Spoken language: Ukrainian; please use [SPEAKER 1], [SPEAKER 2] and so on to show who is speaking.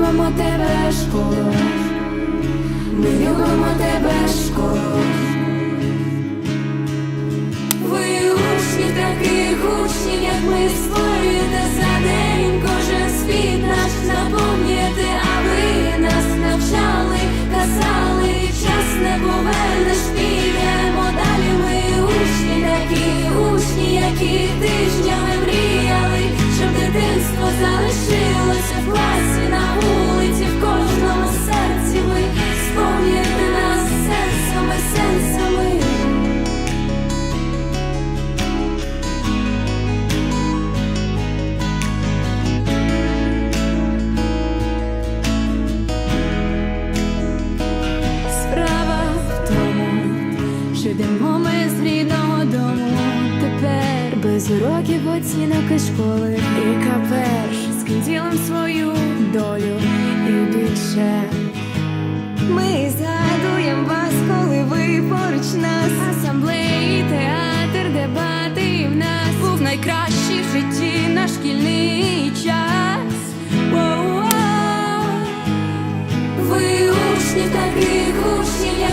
[SPEAKER 1] Ми любимо тебе, школо. Йдемо ми з рідного дому тепер без уроків, оцінок і школи і каперш з кінцілом свою долю і більше. Ми згадуємо вас, коли ви поруч нас, асамблеї, театр, дебати в нас був найкращий в житті наш шкільний час. О -о -о. Ви учні таких учні.